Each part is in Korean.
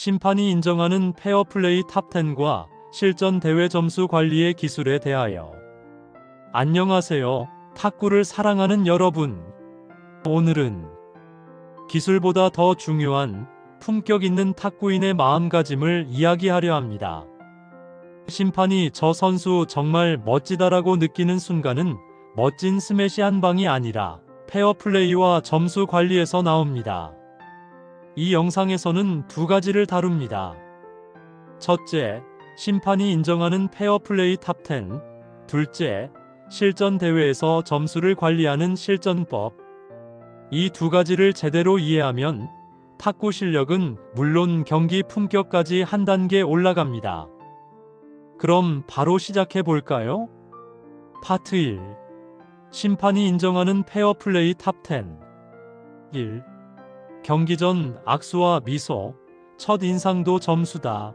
심판이 인정하는 페어플레이 탑10과 실전 대회 점수 관리의 기술에 대하여. 안녕하세요. 탁구를 사랑하는 여러분. 오늘은 기술보다 더 중요한 품격 있는 탁구인의 마음가짐을 이야기하려 합니다. 심판이 저 선수 정말 멋지다라고 느끼는 순간은 멋진 스매시 한 방이 아니라 페어플레이와 점수 관리에서 나옵니다. 이 영상에서는 두 가지를 다룹니다. 첫째, 심판이 인정하는 페어플레이 탑10. 둘째, 실전 대회에서 점수를 관리하는 실전법. 이 두 가지를 제대로 이해하면 탁구 실력은 물론 경기 품격까지 한 단계 올라갑니다. 그럼 바로 시작해 볼까요? 파트 1. 심판이 인정하는 페어플레이 탑10. 1. 경기 전 악수와 미소, 첫 인상도 점수다.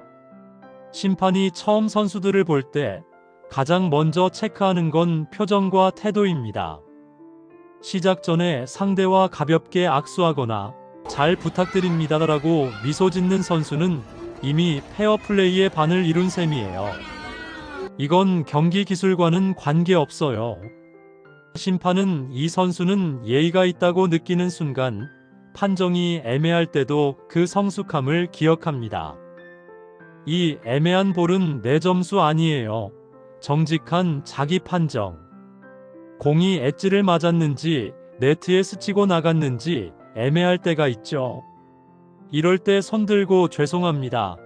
심판이 처음 선수들을 볼 때 가장 먼저 체크하는 건 표정과 태도입니다. 시작 전에 상대와 가볍게 악수하거나 잘 부탁드립니다라고 미소 짓는 선수는 이미 페어 플레이의 반을 이룬 셈이에요. 이건 경기 기술과는 관계없어요. 심판은 이 선수는 예의가 있다고 느끼는 순간 판정이 애매할 때도 그 성숙함을 기억합니다. 이 애매한 볼은 내 점수 아니에요. 정직한 자기 판정. 공이 엣지를 맞았는지 네트에 스치고 나갔는지 애매할 때가 있죠. 이럴 때 손들고 죄송합니다.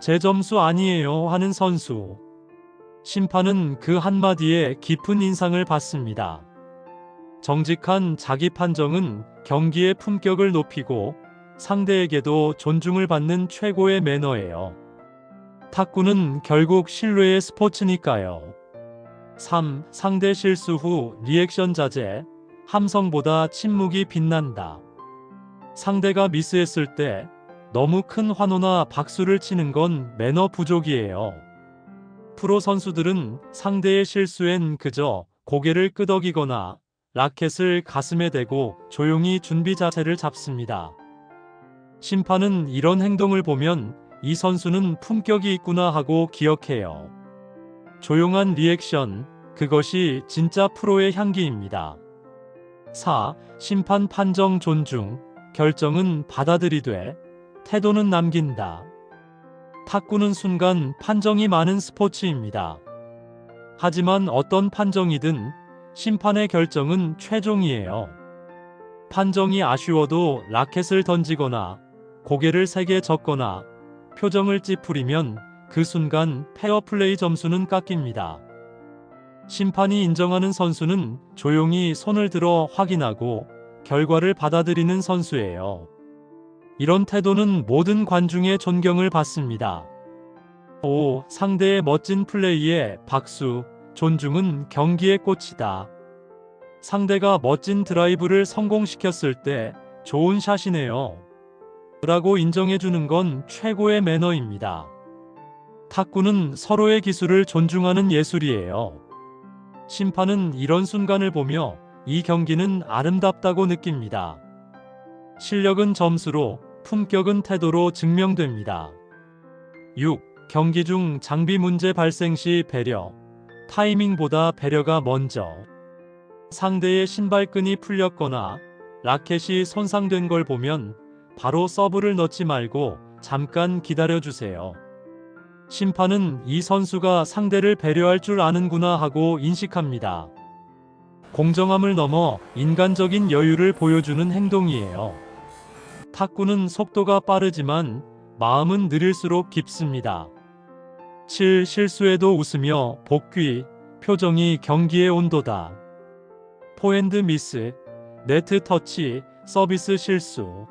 제 점수 아니에요 하는 선수. 심판은 그 한마디에 깊은 인상을 받습니다. 정직한 자기 판정은 경기의 품격을 높이고 상대에게도 존중을 받는 최고의 매너예요. 탁구는 결국 신뢰의 스포츠니까요. 3. 상대 실수 후 리액션 자제. 함성보다 침묵이 빛난다. 상대가 미스했을 때 너무 큰 환호나 박수를 치는 건 매너 부족이에요. 프로 선수들은 상대의 실수엔 그저 고개를 끄덕이거나 라켓을 가슴에 대고 조용히 준비 자세를 잡습니다. 심판은 이런 행동을 보면 이 선수는 품격이 있구나 하고 기억해요. 조용한 리액션, 그것이 진짜 프로의 향기입니다. 4. 심판 판정 존중, 결정은 받아들이되, 태도는 남긴다. 탁구는 순간 판정이 많은 스포츠입니다. 하지만 어떤 판정이든 심판의 결정은 최종이에요. 판정이 아쉬워도 라켓을 던지거나 고개를 세게 젓거나 표정을 찌푸리면 그 순간 페어플레이 점수는 깎입니다. 심판이 인정하는 선수는 조용히 손을 들어 확인하고 결과를 받아들이는 선수예요. 이런 태도는 모든 관중의 존경을 받습니다. 5. 상대의 멋진 플레이에 박수, 존중은 경기의 꽃이다. 상대가 멋진 드라이브를 성공시켰을 때 좋은 샷이네요. 라고 인정해주는 건 최고의 매너입니다. 탁구는 서로의 기술을 존중하는 예술이에요. 심판은 이런 순간을 보며 이 경기는 아름답다고 느낍니다. 실력은 점수로, 품격은 태도로 증명됩니다. 6. 경기 중 장비 문제 발생 시 배려. 타이밍보다 배려가 먼저. 상대의 신발끈이 풀렸거나 라켓이 손상된 걸 보면 바로 서브를 넣지 말고 잠깐 기다려주세요. 심판은 이 선수가 상대를 배려할 줄 아는구나 하고 인식합니다. 공정함을 넘어 인간적인 여유를 보여주는 행동이에요. 탁구는 속도가 빠르지만 마음은 느릴수록 깊습니다. 7. 실수에도 웃으며 복귀, 표정이 경기의 온도다. 포핸드 미스, 네트 터치, 서비스 실수.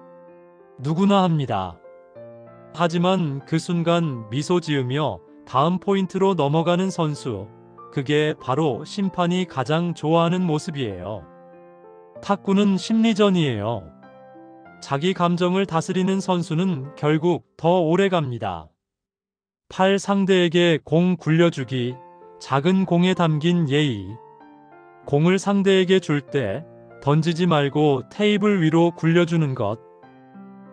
누구나 합니다. 하지만 그 순간 미소 지으며 다음 포인트로 넘어가는 선수. 그게 바로 심판이 가장 좋아하는 모습이에요. 탁구는 심리전이에요. 자기 감정을 다스리는 선수는 결국 더 오래 갑니다. 팔 상대에게 공 굴려주기, 작은 공에 담긴 예의. 공을 상대에게 줄 때 던지지 말고 테이블 위로 굴려주는 것.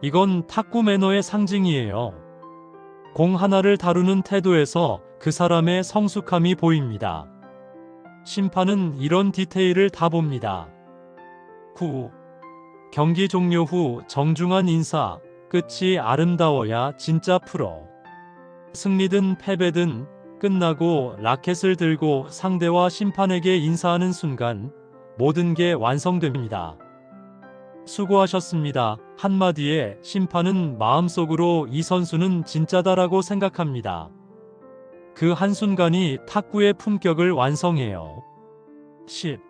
이건 탁구 매너의 상징이에요. 공 하나를 다루는 태도에서 그 사람의 성숙함이 보입니다. 심판은 이런 디테일을 다 봅니다. 9. 경기 종료 후 정중한 인사, 끝이 아름다워야 진짜 프로. 승리든 패배든 끝나고 라켓을 들고 상대와 심판에게 인사하는 순간 모든 게 완성됩니다. 수고하셨습니다. 한마디에 심판은 마음속으로 이 선수는 진짜다라고 생각합니다. 그 한순간이 탁구의 품격을 완성해요. 10.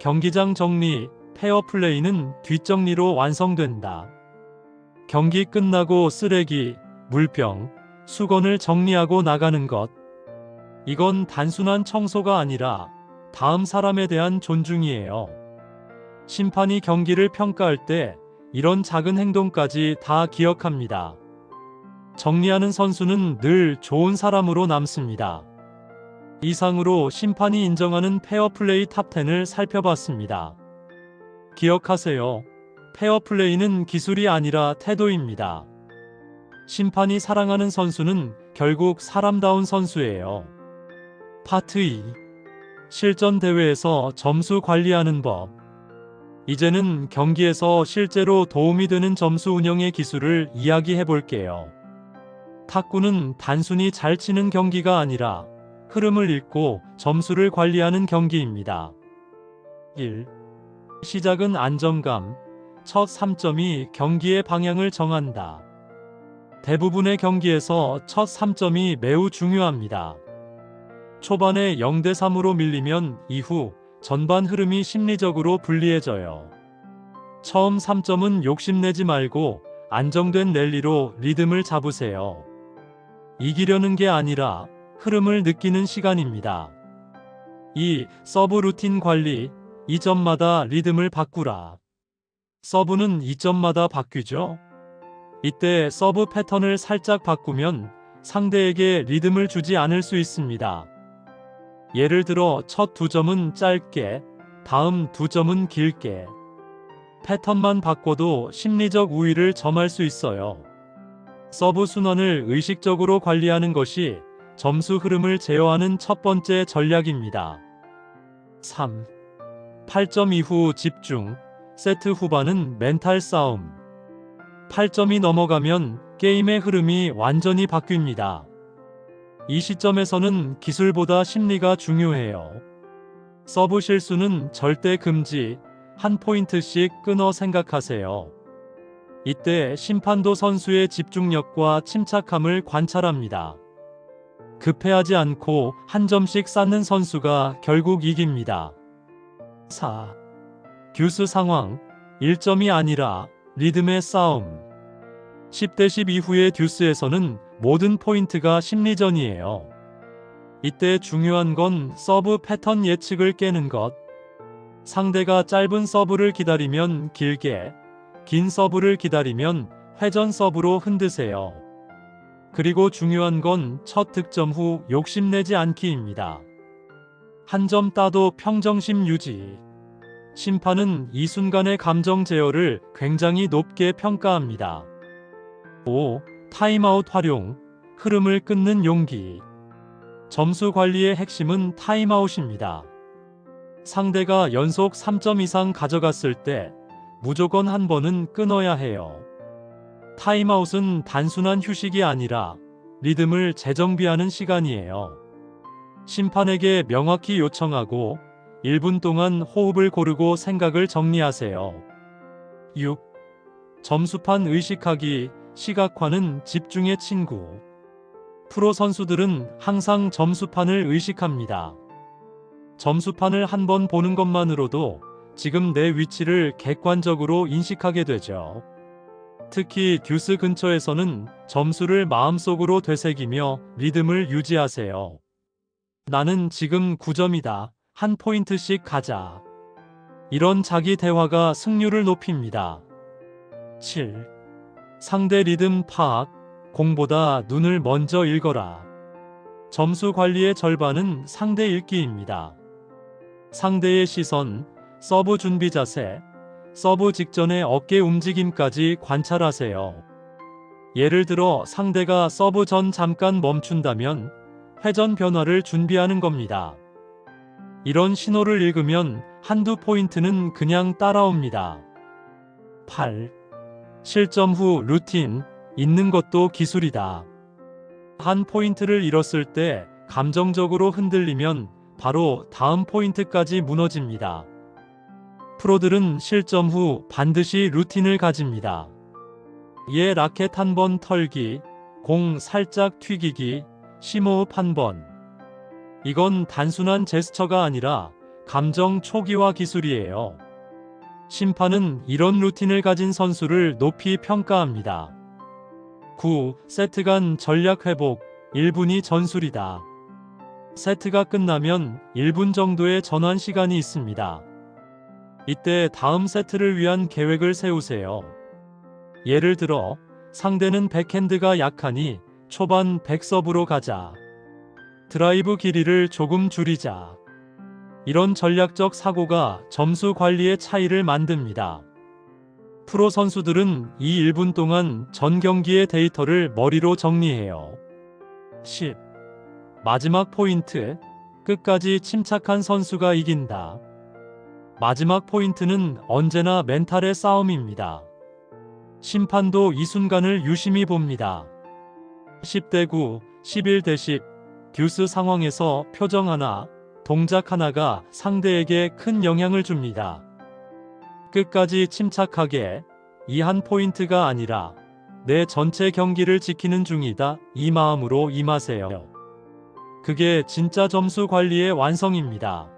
경기장 정리, 페어 플레이는 뒷정리로 완성된다. 경기 끝나고 쓰레기, 물병, 수건을 정리하고 나가는 것. 이건 단순한 청소가 아니라 다음 사람에 대한 존중이에요. 심판이 경기를 평가할 때 이런 작은 행동까지 다 기억합니다. 정리하는 선수는 늘 좋은 사람으로 남습니다. 이상으로 심판이 인정하는 페어플레이 탑10을 살펴봤습니다. 기억하세요. 페어플레이는 기술이 아니라 태도입니다. 심판이 사랑하는 선수는 결국 사람다운 선수예요. 파트 2. 실전 대회에서 점수 관리하는 법. 이제는 경기에서 실제로 도움이 되는 점수 운영의 기술을 이야기해 볼게요. 탁구는 단순히 잘 치는 경기가 아니라 흐름을 읽고 점수를 관리하는 경기입니다. 1. 시작은 안정감. 첫 3점이 경기의 방향을 정한다. 대부분의 경기에서 첫 3점이 매우 중요합니다. 초반에 0대 3으로 밀리면 이후 전반 흐름이 심리적으로 불리해져요. 처음 3점은 욕심내지 말고 안정된 랠리로 리듬을 잡으세요. 이기려는 게 아니라 흐름을 느끼는 시간입니다. 2. 서브 루틴 관리. 2점마다 리듬을 바꾸라. 서브는 2점마다 바뀌죠? 이때 서브 패턴을 살짝 바꾸면 상대에게 리듬을 주지 않을 수 있습니다. 예를 들어 첫 두 점은 짧게, 다음 두 점은 길게. 패턴만 바꿔도 심리적 우위를 점할 수 있어요. 서브 순환을 의식적으로 관리하는 것이 점수 흐름을 제어하는 첫 번째 전략입니다. 3. 8점 이후 집중. 세트 후반은 멘탈 싸움. 8점이 넘어가면 게임의 흐름이 완전히 바뀝니다. 이 시점에서는 기술보다 심리가 중요해요. 서브 실수는 절대 금지, 한 포인트씩 끊어 생각하세요. 이때 심판도 선수의 집중력과 침착함을 관찰합니다. 급해하지 않고 한 점씩 쌓는 선수가 결국 이깁니다. 4. 듀스 상황 1점이 아니라 리듬의 싸움 10대 10 이후의 듀스에서는 모든 포인트가 심리전이에요. 이때 중요한 건 서브 패턴 예측을 깨는 것. 상대가 짧은 서브를 기다리면 길게, 긴 서브를 기다리면 회전 서브로 흔드세요. 그리고 중요한 건 첫 득점 후 욕심내지 않기입니다. 한 점 따도 평정심 유지. 심판은 이 순간의 감정 제어를 굉장히 높게 평가합니다. 5. 타임아웃 활용. 흐름을 끊는 용기. 점수 관리의 핵심은 타임아웃입니다. 상대가 연속 3점 이상 가져갔을 때 무조건 한 번은 끊어야 해요. 타임아웃은 단순한 휴식이 아니라 리듬을 재정비하는 시간이에요. 심판에게 명확히 요청하고 1분 동안 호흡을 고르고 생각을 정리하세요. 6. 점수판 의식하기, 시각화는 집중의 친구. 프로 선수들은 항상 점수판을 의식합니다. 점수판을 한 번 보는 것만으로도 지금 내 위치를 객관적으로 인식하게 되죠. 특히 듀스 근처에서는 점수를 마음속으로 되새기며 리듬을 유지하세요. 나는 지금 9점이다. 한 포인트씩 가자. 이런 자기 대화가 승률을 높입니다. 7. 상대 리듬 파악, 공보다 눈을 먼저 읽어라. 점수 관리의 절반은 상대 읽기입니다. 상대의 시선, 서브 준비 자세, 서브 직전의 어깨 움직임까지 관찰하세요. 예를 들어 상대가 서브 전 잠깐 멈춘다면 회전 변화를 준비하는 겁니다. 이런 신호를 읽으면 한두 포인트는 그냥 따라옵니다. 8. 실점 후 루틴, 잊는 것도 기술이다. 한 포인트를 잃었을 때 감정적으로 흔들리면 바로 다음 포인트까지 무너집니다. 프로들은 실점 후 반드시 루틴을 가집니다. 예 라켓 한 번 털기, 공 살짝 튀기기, 심호흡 한 번. 이건 단순한 제스처가 아니라 감정 초기화 기술이에요. 심판은 이런 루틴을 가진 선수를 높이 평가합니다. 9. 세트 간 전략 회복 1분이 전술이다. 세트가 끝나면 1분 정도의 전환 시간이 있습니다. 이때 다음 세트를 위한 계획을 세우세요. 예를 들어 상대는 백핸드가 약하니 초반 백서브로 가자. 드라이브 길이를 조금 줄이자. 이런 전략적 사고가 점수 관리의 차이를 만듭니다. 프로 선수들은 이 1분 동안 전 경기의 데이터를 머리로 정리해요. 10. 마지막 포인트. 끝까지 침착한 선수가 이긴다. 마지막 포인트는 언제나 멘탈의 싸움입니다. 심판도 이 순간을 유심히 봅니다. 10대 9, 11대 10. 듀스 상황에서 표정 하나, 동작 하나가 상대에게 큰 영향을 줍니다. 끝까지 침착하게 이 한 포인트가 아니라 내 전체 경기를 지키는 중이다. 이 마음으로 임하세요. 그게 진짜 점수 관리의 완성입니다.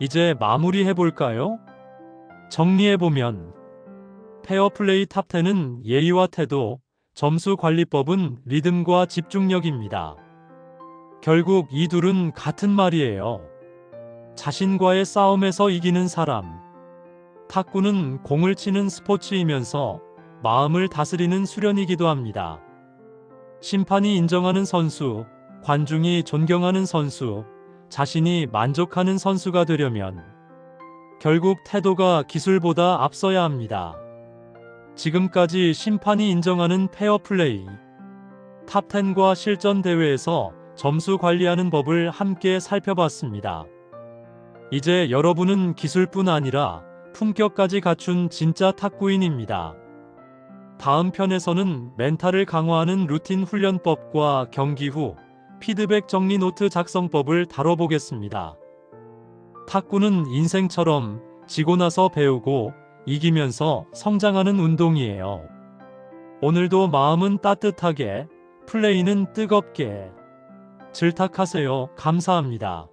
이제 마무리해 볼까요? 정리해 보면 페어플레이 탑10은 예의와 태도, 점수 관리법은 리듬과 집중력입니다. 결국 이 둘은 같은 말이에요. 자신과의 싸움에서 이기는 사람. 탁구는 공을 치는 스포츠이면서 마음을 다스리는 수련이기도 합니다. 심판이 인정하는 선수, 관중이 존경하는 선수, 자신이 만족하는 선수가 되려면 결국 태도가 기술보다 앞서야 합니다. 지금까지 심판이 인정하는 페어플레이, 탑10과 실전 대회에서 점수 관리하는 법을 함께 살펴봤습니다. 이제 여러분은 기술뿐 아니라 품격까지 갖춘 진짜 탁구인입니다. 다음 편에서는 멘탈을 강화하는 루틴 훈련법과 경기 후 피드백 정리 노트 작성법을 다뤄보겠습니다. 탁구는 인생처럼 지고 나서 배우고 이기면서 성장하는 운동이에요. 오늘도 마음은 따뜻하게, 플레이는 뜨겁게. 질탁하세요. 감사합니다.